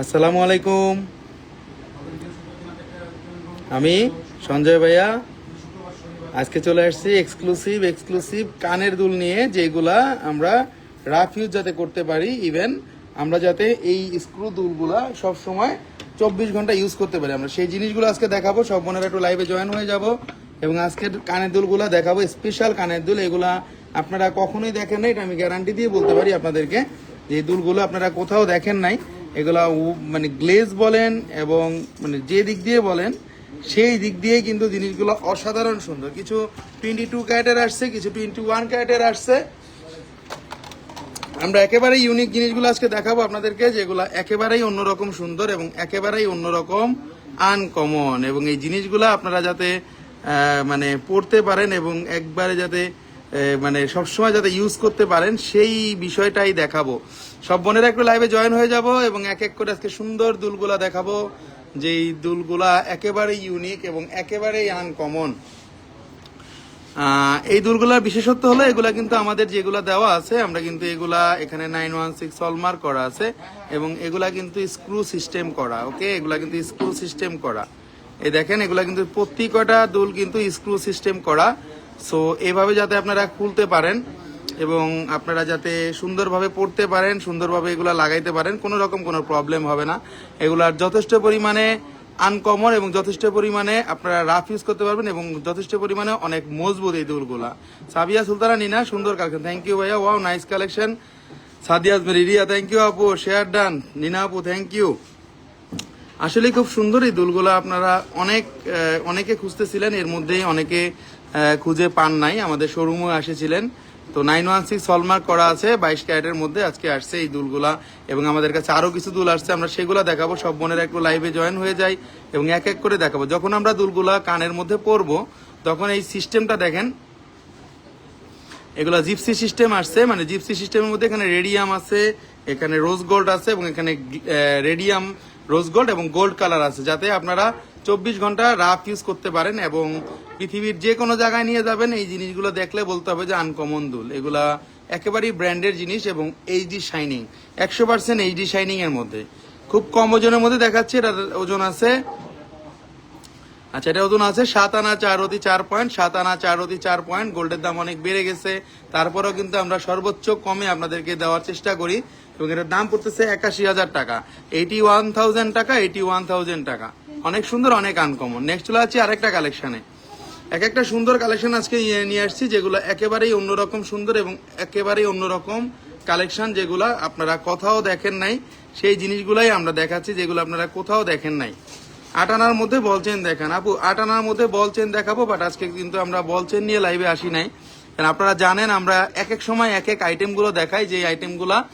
আসসালামু আলাইকুম। আমি সঞ্জয় ভাইয়া। আজকে চলে আসছি এক্সক্লুসিভ এক্সক্লুসিভ কানের দুল নিয়ে যেগুলা আমরা রাফ ইউজ যাতে করতে পারি ইভেন আমরা যাতে এই স্ক্রু দুলগুলা সব সময় চব্বিশ ঘণ্টা ইউজ করতে পারি। আমরা সেই জিনিসগুলো আজকে দেখাবো, সব বোনেরা একটু লাইভে জয়েন হয়ে যাব। এবং আজকের কানের দুলগুলা দেখাবো স্পেশাল কানের দুল। এগুলা আপনারা কখনোই দেখেন নাই, এটা আমি গ্যারান্টি দিয়ে বলতে পারি আপনাদেরকে যে দুলগুলো আপনারা কোথাও দেখেন নাই। এগুলা মানে গ্লেজ বলেন এবং মানে যে দিক দিয়ে বলেন, সেই দিক দিয়ে কিন্তু জিনিসগুলো অসাধারণ সুন্দর। কিছু টোয়েন্টি টু ক্যারেটের আসছে, কিছু টোয়েন্টি ওয়ান ক্যারেটের আসছে। আমরা একেবারেই ইউনিক জিনিসগুলো আজকে দেখাবো আপনাদেরকে, যেগুলো একেবারেই অন্যরকম সুন্দর এবং একেবারেই অন্যরকম আনকমন এবং এই জিনিসগুলো আপনারা যাতে মানে পড়তে পারেন এবং একবারে যাতে মানে সবসময় যাতে ইউজ করতে পারেন, সেই বিষয়টাই দেখাবো। সব বোনেরা একটু লাইভে জয়েন হয়ে যাব এবং এক এক করে আজকে সুন্দর দুলগুলা দেখাবো, যেই দুলগুলা একেবারেই ইউনিক এবং একেবারেই আনকমন এই দুলগুলার বিশেষত্ব হলো এগুলা কিন্তু আমাদের যেগুলা দেওয়া আছে, আমরা কিন্তু এগুলা এখানে নাইন ওয়ান সিক্স হলমার্ক করা আছে এবং এগুলা কিন্তু স্ক্রু সিস্টেম করা ওকে এগুলা কিন্তু স্ক্রু সিস্টেম করা। এই দেখেন, এগুলা কিন্তু প্রত্যেকটা দুল কিন্তু স্ক্রু সিস্টেম করা। সো এভাবে যাতে আপনারা খুলতে পারেন এবং আপনারা যাতে সুন্দরভাবে পড়তে পারেন, সুন্দরভাবে এগুলা লাগাইতে পারেন, কোনো রকম কোনো প্রবলেম হবে না। এগুলার যথেষ্ট পরিমাণে আনকমন এবং যথেষ্ট পরিমাণে আপনারা রাফ ইউজ করতে পারবেন এবং যথেষ্ট পরিমাণে অনেক মজবুত এই দুলগুলা। সাবিয়া সুলতানা নিনা, সুন্দর কালেকশন থ্যাংক ইউ ভাইয়া। ওয়াও নাইস কালেকশন সাদিয়া আজমের রিয়া থ্যাংক ইউ আপু। শেয়ার ডান নিনা আপু থ্যাংক ইউ আসলে খুব সুন্দর এই দুলগুলো আপনারা অনেক অনেকে খুঁজতেছিলেন, এর মধ্যেই অনেকে খুঁজে পান নাই। আমাদের শোরুমে এসেছিলেন। তো নাইন ওয়ান সিক্স হলমার্ক করা আছে, বাইশ ক্যারেটের মধ্যে আজকে আসছে এই দুলগুলা। এবং আমাদের কাছে আরও কিছু দুল আসছে, আমরা সেগুলো দেখাবো, সব বোনেরা একটু লাইভে জয়েন হয়ে যাই এবং এক এক করে দেখাবো। যখন আমরা দুলগুলা কানের মধ্যে পরবো, তখন এই সিস্টেমটা দেখেন। এগুলো জিপসি সিস্টেম আসছে মানে জিপসি সিস্টেমের মধ্যে এখানে রেডিয়াম আছে, এখানে রোজ গোল্ড আছে এবং এখানে রেডিয়াম রোজ গোল্ড এবং গোল্ড কালার আছে। যাতে আপনারা চব্বিশ ঘণ্টা রাফ ইউজ করতে পারেন এবং পৃথিবীর যে কোনো জায়গায় নিয়ে যাবেন, এই জিনিসগুলো দেখলে বলতে হবে যে আনকমন দুল। এগুলা একেবারেই ব্র্যান্ডের জিনিস এবং এইচডি শাইনিং, একশো পার্সেন্ট এইচডি শাইনিং এর মধ্যে। খুব কম ওজনের মধ্যে দেখাচ্ছে এটা ওজন আছে আচ্ছা এটা ওজন আছে সাত আনা চার অতি চার পয়েন্ট, সাত আনা চার অতি চার পয়েন্ট, গোল্ডের দাম অনেক বেড়ে গেছে। তারপরেও কিন্তু আমরা সর্বোচ্চ কমে আপনাদেরকে দেওয়ার চেষ্টা করি এবং এটার দাম পড়তেছে একাশি হাজার টাকা এইটি ওয়ান থাউজেন্ড টাকা এইটি ওয়ান থাউজেন্ড টাকা। অনেক সুন্দর, অনেক আনকমন নেক্সট চলে আছে আরেকটা কালেকশনে এক একটা সুন্দর কালেকশন আজকে নিয়ে- আসছি, যেগুলো একেবারেই অন্যরকম সুন্দর এবং একেবারেই অন্যরকম কালেকশন যেগুলো আপনারা কোথাও দেখেন নাই, সেই জিনিসগুলাই আমরা দেখাচ্ছি, যেগুলো আপনারা কোথাও দেখেন নাই। আট আনার মধ্যে বল চেন দেখান। আপু আট আনার মধ্যে বল চেন দেখাবো বাট আজকে কিন্তু আমরা বল চেন নিয়ে লাইভে আসি নাই। কারণ আপনারা জানেন, আমরা এক এক সময় এক এক আইটেমগুলো দেখাই যে আইটেমগুলা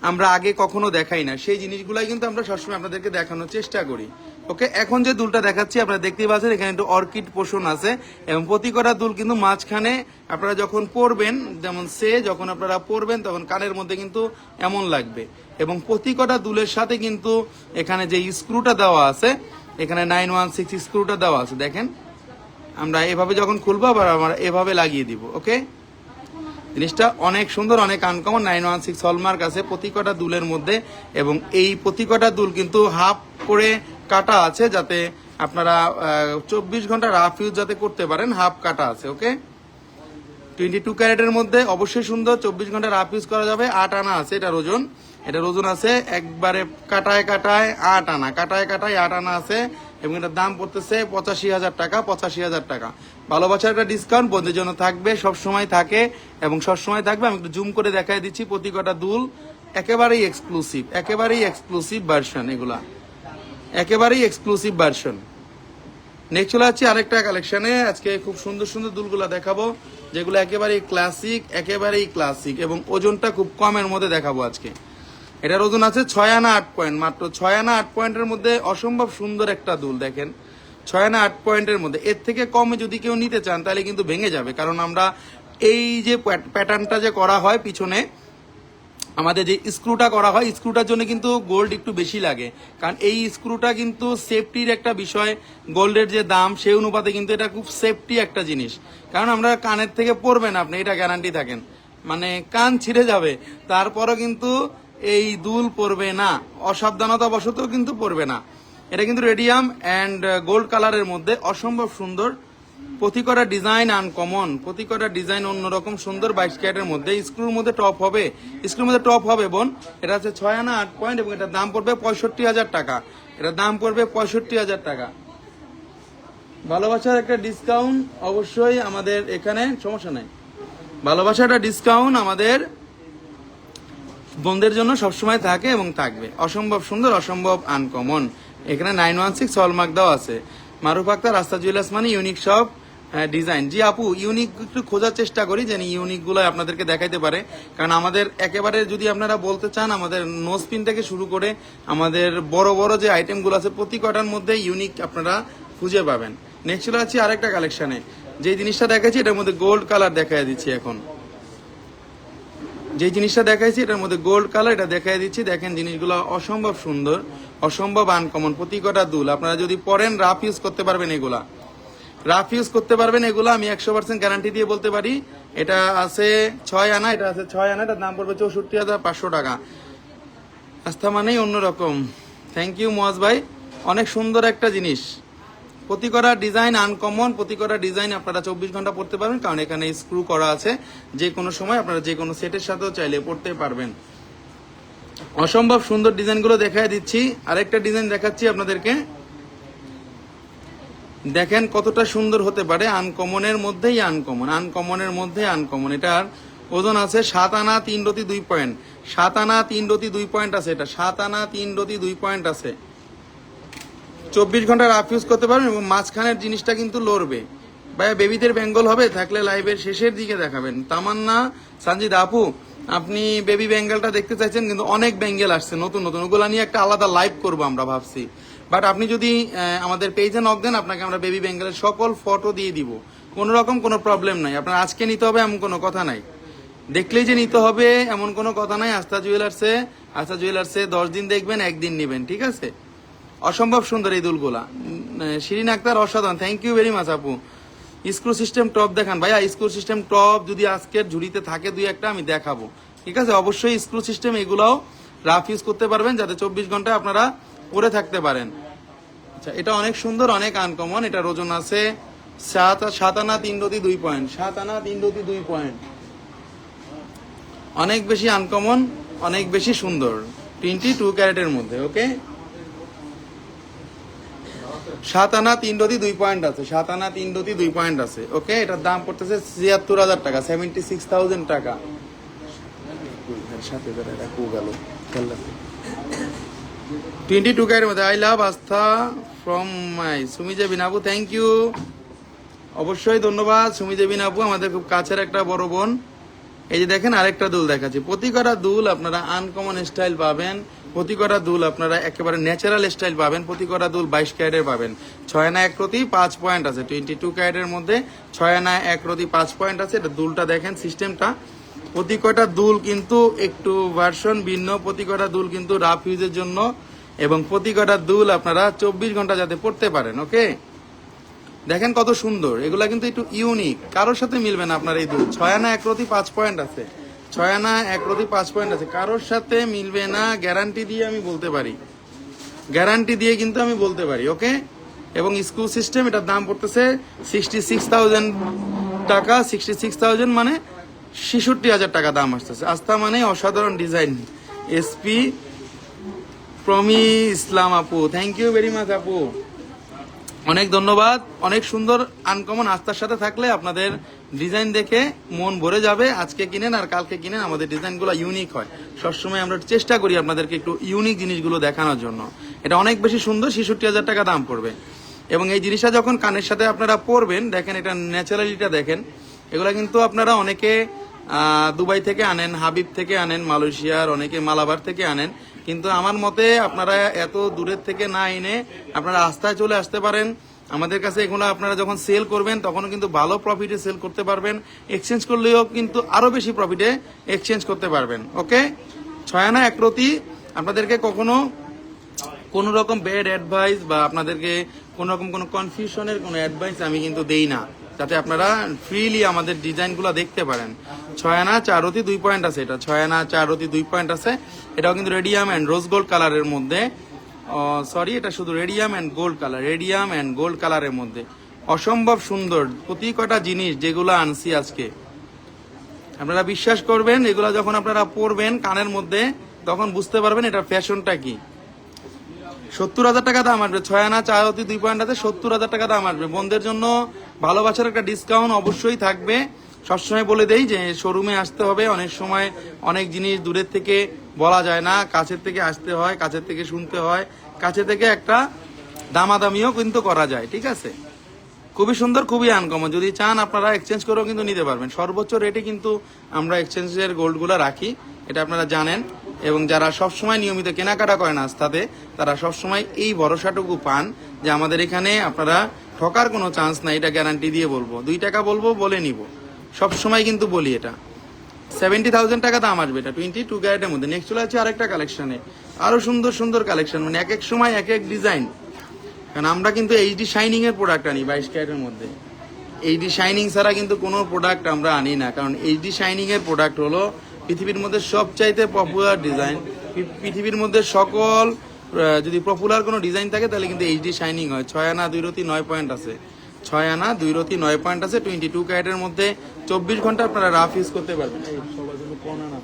আমরা আগে কখনো দেখাই না। সেই জিনিসগুলাই কিন্তু আমরা সবসময় আপনাদেরকে দেখানোর চেষ্টা করি। ওকে, এখন যে দুলটা দেখাচ্ছি, আপনারা দেখতেই পাচ্ছেন, এখানে একটু অর্কিড পোষণ আছে এবং প্রতি কটা দুল কিন্তু মাঝখানে আপনারা যখন পরবেন, যেমন সে যখন আপনারা পরবেন, তখন কানের মধ্যে কিন্তু এমন লাগবে। এবং প্রতি কটা দুলের সাথে কিন্তু এখানে যে স্ক্রুটা দেওয়া আছে, এখানে নাইন ওয়ান সিক্স স্ক্রুটা দেওয়া আছে, দেখেন। আমরা এভাবে যখন খুলবো, আবার আমরা এভাবে লাগিয়ে দিব, ওকে? জিনিসটা অনেক সুন্দর, অনেক uncommon nine one six hallmark আছে প্রতি কটা দুলের মধ্যে। এবং এই প্রতি কটা দুল কিন্তু হাফ করে কাটা আছে যাতে আপনারা চব্বিশ ঘণ্টা রাফ ইউজ যাতে করতে পারেন হাফ কাটা আছে ওকে টোয়েন্টি টু ক্যারেটের মধ্যে অবশ্যই সুন্দর চব্বিশ ঘণ্টা রাফ ইউজ করা যাবে, আট আনা আছে এটার ওজন। এটার ওজন আছে একবারে কাটায় কাটায় আট আনা, কাটায় কাটায় আট আনা আছে এবং এটার দাম পড়তেছে পঁচাশি হাজার টাকা, পঁচাশি হাজার টাকা। ভালোবাসার একটা ডিসকাউন্ট বন্ধুদের জন্য থাকবে, সব সময় থাকে এবং সব সময় থাকবে। আমি একটু জুম করে দেখাই দিচ্ছি প্রতি কটা দুল। একেবারেই এক্সক্লুসিভ একেবারেই এক্সক্লুসিভ ভার্সন এগুলা। একেবারেই এক্সক্লুসিভ ভার্সন নেক্সট চলে যাচ্ছি আরেকটা কালেকশনে আজকে খুব সুন্দর সুন্দর দুলগুলো দেখাবো, যেগুলো একেবারেই ক্লাসিক একেবারেই ক্লাসিক এবং ওজনটা খুব কমের মধ্যে দেখাবো আজকে। এটার ওজন আছে ছয় আনা আট পয়েন্ট মাত্র ছয় আনা আট পয়েন্টের মধ্যে অসম্ভব সুন্দর একটা দুল, দেখেন। ছয় আনা আট পয়েন্টের মধ্যে। এর থেকে কমে যদি কেউ নিতে চান, তাহলে কিন্তু ভেঙে যাবে। কারণ আমরা এই যে প্যাটার্নটা যে করা হয় পিছনে আমাদের যে স্ক্রুটা করা হয় স্ক্রুটার জন্য কিন্তু গোল্ড একটু বেশি লাগে। কারণ এই স্ক্রুটা কিন্তু সেফটির একটা বিষয়। গোল্ডের যে দাম, সেই অনুপাতে কিন্তু এটা খুব সেফটি একটা জিনিস। কারণ আমরা কানের থেকে পড়বেন আপনি, এটা গ্যারান্টি থাকেন। মানে কান ছিঁড়ে যাবে। তারপরও কিন্তু এই দুল পড়বে না। অসাবধানতা বশতও কিন্তু পড়বে না। এটা কিন্তু রেডিয়াম অ্যান্ড গোল্ড কালারের মধ্যে অসম্ভব সুন্দর প্রতি করা ডিজাইন আনকমন প্রতি করা ডিজাইন অন্যরকম সুন্দর বাইশ ক্যারেটের মধ্যে। স্ক্রুর মধ্যে টপ হবে। স্ক্রুর মধ্যে টপ হবে, বোন। এটা হচ্ছে ছয় আনা আট পয়েন্ট এবং এটার দাম পড়বে পঁয়ষট্টি হাজার টাকা। এটার দাম পড়বে পঁয়ষট্টি হাজার টাকা। ভালোবাসার একটা ডিসকাউন্ট অবশ্যই আমাদের এখানে, সমস্যা নাই। ভালোবাসার একটা ডিসকাউন্ট আমাদের বোনদের জন্য সবসময় থাকে এবং থাকবে। অসম্ভব সুন্দর, অসম্ভব আনকমন এখানে নাইন ওয়ান সিক্স হলমার্ক দেওয়া আছে। মারুফ আক্তার রাস্তা জুয়েলার্স মানে ইউনিক সব ডিজাইন জি আপু ইউনিক একটু খোঁজার চেষ্টা করি যেন ইউনিকগুলো আপনাদেরকে দেখাইতে পারে। কারণ আমাদের একেবারে যদি আপনারা বলতে চান, আমাদের নোজ পিন থেকে শুরু করে আমাদের বড় বড় যে আইটেমগুলো আছে, প্রতি কটার মধ্যে ইউনিক আপনারা খুঁজে পাবেন। নেক্সট চলে যাচ্ছি আরেকটা কালেকশনে যে জিনিসটা দেখাচ্ছি এটার মধ্যে গোল্ড কালার দেখাই দিচ্ছি এখন। যে জিনিসটা দেখাইছি, এটার মধ্যে গোল্ড কালার এটা দেখাই দিচ্ছি। দেখেন জিনিসগুলো অসম্ভব সুন্দর। অসম্ভব আনকমন প্রতি কটা দুল। আপনারা যদি পরেন রাফ ইউজ করতে পারবেন এগুলা। রাফ ইউজ করতে পারবেন এগুলো, আমি একশো পার্সেন্ট গ্যারান্টি দিয়ে বলতে পারি। এটা আছে ছয় আনা, এটা আছে ছয় আনা, এটার দাম পড়বে চৌষট্টি হাজার পাঁচশো টাকা। আস্থা মানেই অন্যরকম। থ্যাংক ইউ মোয়াজ ভাই। অনেক সুন্দর একটা জিনিস। প্রতি করা ডিজাইন আনকমন প্রতি করা ডিজাইন আপনারা চব্বিশ ঘণ্টা পড়তে পারবেন, কারণ এখানে স্ক্রু করা আছে। যে কোনো সময় আপনারা যে কোনো সেটের সাথেও চাইলে পড়তে পারবেন। অসম্ভব সুন্দর ডিজাইনগুলো দেখাই দিচ্ছি। আরেকটা ডিজাইন দেখাচ্ছি আপনাদেরকে। দেখেন কতটা সুন্দর হতে পারে আনকমনের মধ্যেই আনকমন, আনকমনের মধ্যে আনকমন। এটার ওজন আছে সাত আনা তিন রতি দুই পয়েন্ট। সাত আনা তিন রতি দুই পয়েন্ট আছে এটা। সাত আনা তিন রতি দুই পয়েন্ট আছে। চব্বিশ ঘণ্টা রাফ ইউজ করতে পারবেন এবং মাঝখানের জিনিসটা কিন্তু লড়বে। ভাইয়া বেবিদের বেঙ্গল হবে, থাকলে লাইভের শেষের দিকে দেখাবেন। তামান্না সঞ্জিত আপু আপনি বেবি বেঙ্গলটা দেখতে চাইছেন, কিন্তু অনেক বেঙ্গল আসছে, নতুন নতুন। ওগুলো নিয়ে একটা আলাদা লাইভ করব আমরা ভাবছি। বাট আপনি যদি আমাদের পেজে নক দেন, আপনাকে আমরা বেবি বেঙ্গলের সকল ফটো দিয়ে দিব। কোনো রকম কোনো প্রবলেম নাই। আপনার আজকে নিতে হবে এমন কোনো কথা নাই। দেখলেই যে নিতে হবে এমন কোনো কথা নাই। আস্থা জুয়েলার্সে আস্থা জুয়েলার্সে দশ দিন দেখবেন, একদিন নেবেন, ঠিক আছে? অসম্ভব সুন্দর এই দুলগুলা। শিরিন আক্তার, অসাধারণ। থ্যাংক ইউ ভেরি মাচ আপু। স্ক্রু সিস্টেম টপ দেখান। ভাইয়া, স্ক্রু সিস্টেম টপ যদি আজকের ঝুড়িতে থাকে দুই একটা, আমি দেখাবো। ঠিক আছে? অবশ্যই স্ক্রু সিস্টেম এগুলাও রাফ ইউজ করতে পারবেন, যাতে চব্বিশ ঘণ্টা আপনারা পরে থাকতে পারেন। আচ্ছা এটা অনেক সুন্দর, অনেক আনকমন এটা ওজন আছে সাত সাত আনা তিন রতি দুই পয়েন্ট সাত আনা তিন রতি দুই পয়েন্ট অনেক বেশি আনকমন অনেক বেশি সুন্দর। টোয়েন্টি টু ক্যারেটের মধ্যে ওকে সাত আনা তিন রতি দুই পয়েন্ট আছে সাত আনা তিন রতি দুই পয়েন্ট আছে ওকে এটার দাম পড়তেছে ছিয়াত্তর হাজার টাকা সেভেন্টি সিক্স থাউজেন্ড টাকা। সাথে টোয়েন্টি টু ক্যারের মধ্যে I love Astha from my সুমিজা বিনাবু থ্যাংক ইউ অবশ্যই ধন্যবাদ, সুমিজা বিনাবু, আমাদের খুব কাছের একটা বড় বোন। এই যে দেখেন, আরেকটা দুল দেখাচ্ছি। প্রতি কটা দুল আপনারা আনকমন স্টাইল পাবেন। প্রতি কটা দুল আপনারা একেবারে ন্যাচারাল স্টাইল পাবেন, প্রতি কটা দুল বাইশ ক্যারেটের পাবেন। ছয় আনা এক প্রতি পাঁচ পয়েন্ট আছে। টোয়েন্টি টু ক্যারেটের মধ্যে ছয় আনা এক প্রতি পাঁচ পয়েন্ট আছে। এটা দুলটা দেখেন সিস্টেমটা প্রতি কটা দুল কিন্তু একটু ভার্সন ভিন্ন, প্রতি কটা দুল কিন্তু রাফ ইউজের জন্য এবং প্রতি কটা দুল আপনারা চব্বিশ ঘণ্টা যাতে পড়তে পারেন ওকে দেখেন কত সুন্দর। এগুলা কিন্তু একটু ইউনিক কারোর সাথে মিলবে না আপনার এই দুল। ছয় আনা এক রতি, পাঁচ পয়েন্ট আছে। ছয় আনা, এক প্রতি পাঁচ পয়েন্ট আছে। কারোর সাথে মিলবে না গ্যারান্টি দিয়ে আমি বলতে পারি। গ্যারান্টি দিয়ে কিন্তু আমি বলতে পারি ওকে এবং স্ক্রু সিস্টেম এটার দাম পড়তেছে সিক্সটি সিক্স থাউজেন্ড টাকা সিক্সটি সিক্স থাউজেন্ড মানে ছেষট্টি হাজার টাকা দাম আসতেছে। আস্থা মানে অসাধারণ ডিজাইন এসপি প্রমি ইসলাম আপু থ্যাংক ইউ ভেরি মাচ আপু। অনেক ধন্যবাদ। অনেক সুন্দর আনকমন আস্থার সাথে থাকলে আপনাদের ডিজাইন দেখে মন ভরে যাবে। আজকে কিনেন আর কালকে কিনেন, আমাদের ডিজাইনগুলো ইউনিক হয়। সবসময় আমরা চেষ্টা করি আপনাদেরকে একটু ইউনিক জিনিসগুলো দেখানোর জন্য। এটা অনেক বেশি সুন্দর, ছেষট্টি হাজার টাকা দাম পড়বে। এবং এই জিনিসটা যখন কানের সাথে আপনারা পরবেন, দেখেন এটা ন্যাচারালিটা দেখেন। এগুলো কিন্তু আপনারা অনেকে দুবাই থেকে আনেন, হাবিব থেকে আনেন, মালয়েশিয়ার অনেকে, মালাবার থেকে আনেন। কিন্তু আমার মতে আপনারা এত দূরের থেকে না এনে আপনারা আস্থায় চলে আসতে পারেন। আমাদের কাছে এগুলো আপনারা যখন সেল করবেন তখন কিন্তু ভালো প্রফিটে সেল করতে পারবেন। এক্সচেঞ্জ করলেও কিন্তু আরও বেশি প্রফিটে এক্সচেঞ্জ করতে পারবেন ওকে ছয় আনা এক প্রতি আপনাদেরকে কখনো কোন রকম ব্যাড অ্যাডভাইস বা আপনাদেরকে কোন রকম কোনো কনফিউশনের কোনো অ্যাডভাইস আমি কিন্তু দেই না। যাতে আপনারা ফ্রিলি আমাদের ডিজাইনগুলো দেখতে পারেন। ছয় আনা, চার অতি, দুই পয়েন্ট আছে এটা। ছয় আনা, চার অতি, দুই পয়েন্ট আছে। এটাও কিন্তু রেডিয়াম অ্যান্ড রোজ গোল্ড কালারের মধ্যে। সরি এটা শুধু radium and gold colour radium and gold কালারের মধ্যে। অসম্ভব সুন্দর। প্রতি কটা জিনিস যেগুলো আনছি আজকে, আপনারা বিশ্বাস করবেন, এগুলো যখন আপনারা পরবেন কানের মধ্যে, তখন বুঝতে পারবেন এটা ফ্যাশনটা কি। সত্তর হাজার টাকা দাম আসবে। ছয় আনা, চার অতি, দুই পয়েন্ট আছে, সত্তর হাজার টাকা দাম আসবে। বোনদের জন্য ভালোবাসার একটা ডিসকাউন্ট অবশ্যই থাকবে। সবসময় বলে দেই যে শোরুমে আসতে হবে। অনেক সময় অনেক জিনিস দূরের থেকে বলা যায় না। কাছের থেকে আসতে হয়, কাছের থেকে শুনতে হয়। কাছে থেকে একটা দামাদামিও কিন্তু করা যায়, ঠিক আছে? খুবই সুন্দর, খুবই আনকমন যদি চান আপনারা এক্সচেঞ্জ করেও কিন্তু নিতে পারবেন। সর্বোচ্চ রেটে কিন্তু আমরা এক্সচেঞ্জের গোল্ডগুলো রাখি, এটা আপনারা জানেন। এবং যারা সবসময় নিয়মিত কেনাকাটা করেন আস্থাতে, তারা সবসময় এই ভরসাটুকু পান যে আমাদের এখানে আপনারা ঠকার কোনো চান্স নাই, এটা গ্যারান্টি দিয়ে বলব। দুই টাকা বলব, বলে নিব। সবসময় কিন্তু বলি এটা। সেভেন্টি থাউজেন্ড টাকা দাম আসবে এটা। টোয়েন্টি টু ক্যারেটের মধ্যে। নেক্সট চলে আছে আরেকটা কালেকশনে আরও সুন্দর সুন্দর কালেকশন মানে এক এক সময়, এক এক ডিজাইন কারণ আমরা কিন্তু এইচডি শাইনিং এর প্রোডাক্ট আনি বাইশ ক্যারেটের মধ্যে। এইচডি শাইনিং ছাড়া কিন্তু কোনো প্রোডাক্ট আমরা আনি না। কারণ এইচডি শাইনিং এর প্রোডাক্ট হলো পৃথিবীর মধ্যে সবচাইতে পপুলার ডিজাইন পৃথিবীর মধ্যে সকল যদি পপুলার কোনো ডিজাইন থাকে, তাহলে কিন্তু এইচডি শাইনিং হয়। ছয় আনা, দুই রতি, নয় পয়েন্ট আছে। ছয় আনা, দুই রতি, নয় পয়েন্ট আছে। টোয়েন্টি টু ক্যারেটের মধ্যে চব্বিশ ঘণ্টা আপনারা রাফ ইউজ করতে পারবেন এই সবার জন্য কোন আনা?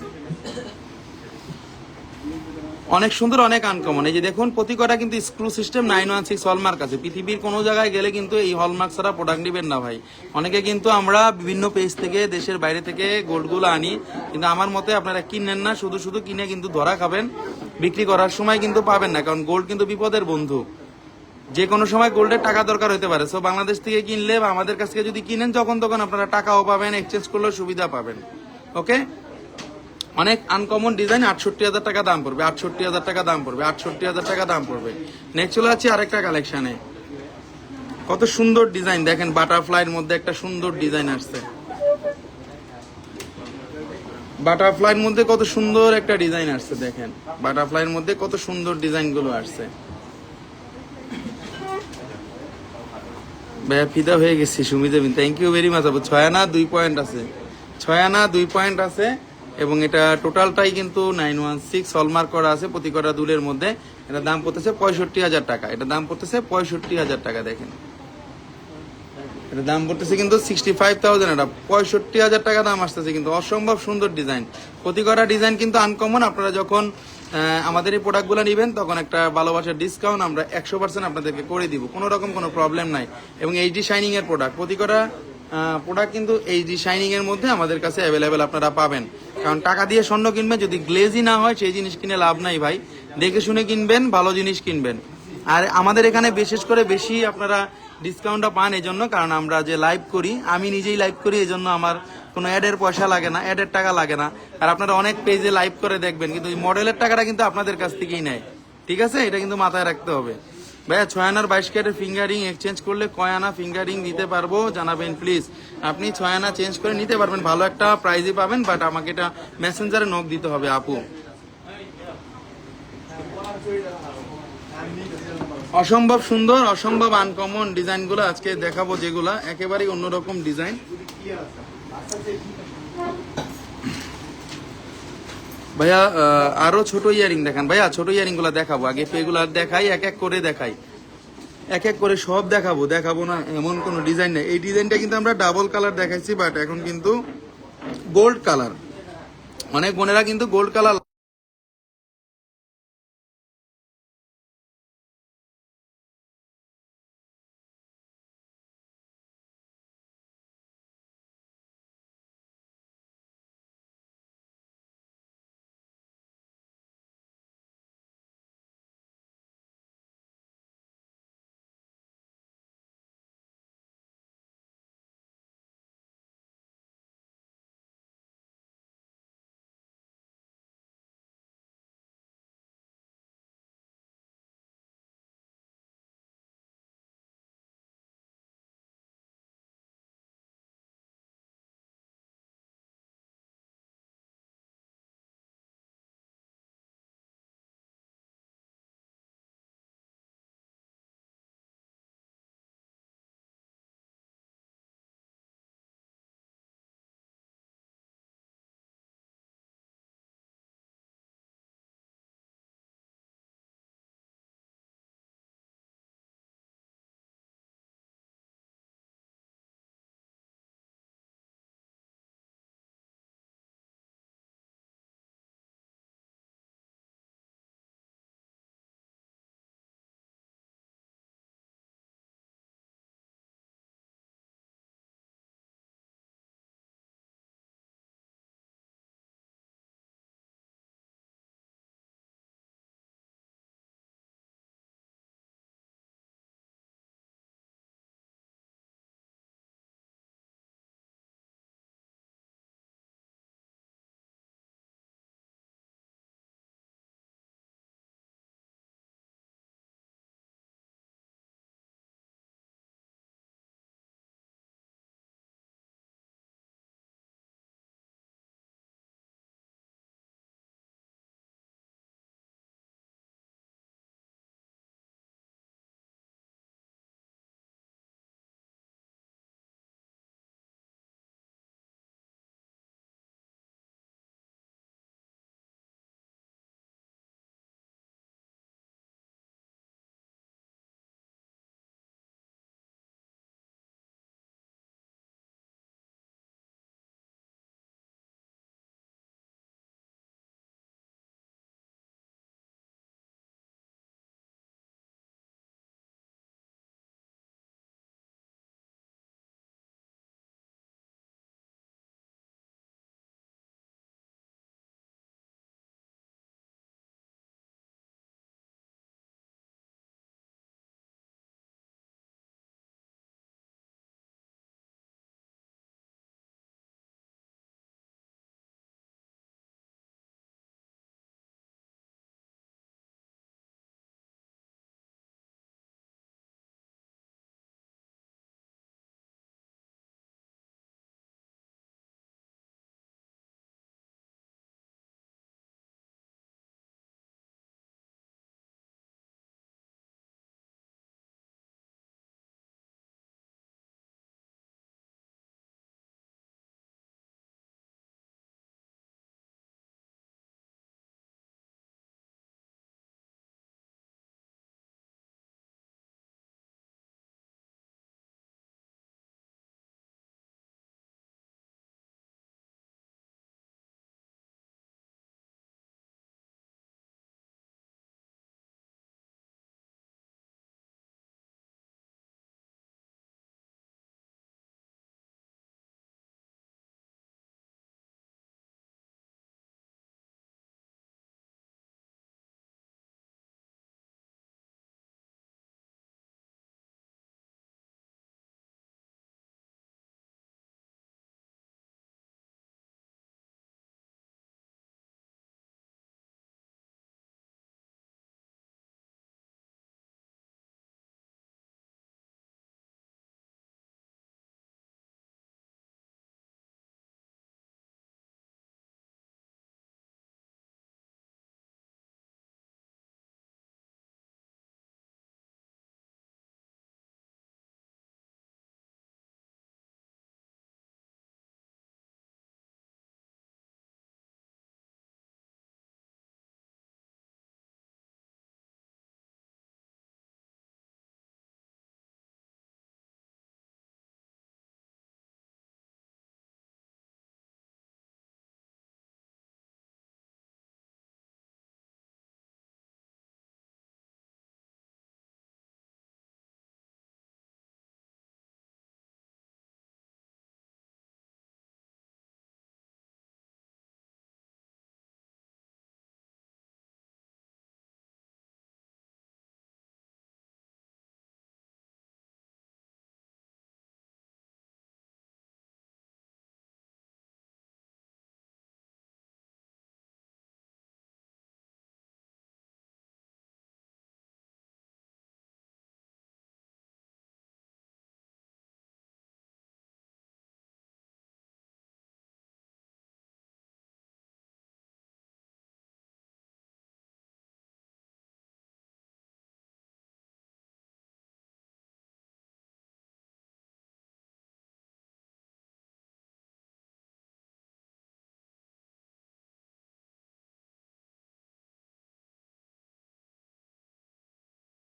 অনেক সুন্দর, অনেক আনকমন এই যে দেখুন, প্রতি কটা কিন্তু screw system nine one six hallmark আছে। পৃথিবীর কোনো জায়গায় গেলে কিন্তু এই হলমার্ক ছাড়া প্রোডাক্ট নেবেন না ভাই। অনেকে কিন্তু আমরা বিভিন্ন পেজ থেকে, দেশের বাইরে থেকে গোল্ডগুলো আনি। কিন্তু আমার মতে আপনারা কিনেন না, শুধু শুধু কিনে কিন্তু ধরা খাবেন। বিক্রি করার সময় কিন্তু পাবেন না, কারণ গোল্ড কিন্তু বিপদের বন্ধু। যে কোনো সময় গোল্ডের টাকা দরকার হতে পারে। সো বাংলাদেশ থেকে কিনলে বা আমাদের কাছ থেকে যদি কিনেন, যখন তখন আপনারা টাকাও পাবেন এক্সচেঞ্জ করলেও সুবিধা পাবেন। ওকে অনেক আনকমন ডিজাইন আটষট্টি হাজার টাকা দাম পড়বে, আটষট্টি হাজার টাকা দাম পড়বে, আটষট্টি হাজার টাকা দাম পড়বে। নেক্সট চলে যাচ্ছে আরেকটা কালেকশনে কত সুন্দর ডিজাইন দেখেন বাটারফ্লাইয়ের মধ্যে একটা সুন্দর ডিজাইন আসছে। বাটারফ্লাইয়ের মধ্যে কত সুন্দর একটা ডিজাইন আসছে, দেখেন। বাটারফ্লাইয়ের মধ্যে কত সুন্দর ডিজাইনগুলো আসছে। ভাইয়া, ফিদা হয়ে গেছি, Sumita thank you very much আপু। ছয় আনা, দুই পয়েন্ট আছে। ছয় আনা, দুই পয়েন্ট আছে। এবং এটা টোটালটাই কিন্তু নাইন ওয়ান সিক্স হলমার্ক করা আছে, প্রতি কটা দুলের মধ্যে। এটা দাম পড়তেছে পঁয়ষট্টি হাজার টাকা। এটা দাম পড়তেছে পঁয়ষট্টি হাজার টাকা, দেখেন। এটা দাম পড়তেছে কিন্তু সিক্সটি ফাইভ থাউজেন্ড এটা পঁয়ষট্টি হাজার টাকা দাম আসতেছে কিন্তু অসম্ভব সুন্দর ডিজাইন। প্রতি কটা ডিজাইন কিন্তু আনকমন আপনারা যখন আমাদের এই প্রোডাক্টগুলো নেবেন, তখন একটা ভালোবাসার ডিসকাউন্ট আমরা একশো পার্সেন্ট আপনাদেরকে করে দিব। কোনো রকম কোনো প্রবলেম নাই। এবং এইচডি শাইনিং এর প্রোডাক্ট প্রতি কটা প্রোডাক্ট কিন্তু এইচডি শাইনিং এর মধ্যে আমাদের কাছে অ্যাভেলেবেল আপনারা পাবেন। কারণ টাকা দিয়ে স্বর্ণ কিনবেন, যদি গ্লেজি না হয়, সেই জিনিস কিনে লাভ নাই ভাই। দেখে শুনে কিনবেন, ভালো জিনিস কিনবেন। আর আমাদের এখানে বিশেষ করে বেশি আপনারা ডিসকাউন্টটা পান এই জন্য কারণ আমরা যে লাইভ করি, আমি নিজেই লাইভ করি এই জন্য আমার কোনো অ্যাডের পয়সা লাগে না অ্যাডের টাকা লাগে না। আর আপনারা অনেক পেজে লাইভ করে দেখবেন, কিন্তু এই মডেলের টাকাটা কিন্তু আপনাদের কাছ থেকেই নেয়। ঠিক আছে? এটা কিন্তু মাথায় রাখতে হবে। ভাইয়া ছয় আনার বাইশ ক্যারেটের ফিঙ্গারিং এক্সচেঞ্জ করলে কয় আনা ফিঙ্গারিং দিতে পারব। জানাবেন প্লিজ আপনি ছয় আনা চেঞ্জ করে নিতে পারবেন, ভালো একটা প্রাইজই পাবেন বাট আমাকে এটা মেসেঞ্জারে নক দিতে হবে, আপু। অসম্ভব সুন্দর, অসম্ভব আনকমন ডিজাইনগুলো আজকে দেখাবো যেগুলা, একেবারেই অন্যরকম ডিজাইন। ভাইয়া আরও ছোট ইয়ারিং দেখান। ভাইয়া, ছোট ইয়ারিংগুলা দেখাবো। আগে এগুলা দেখাই, এক এক করে দেখাই। এক এক করে সব দেখাবো। দেখাবো না, এমন কোনো ডিজাইন নেই। এই ডিজাইনটা কিন্তু আমরা ডাবল কালার দেখাইছি, বাট এখন কিন্তু গোল্ড কালার। অনেক বোনেরা কিন্তু গোল্ড কালার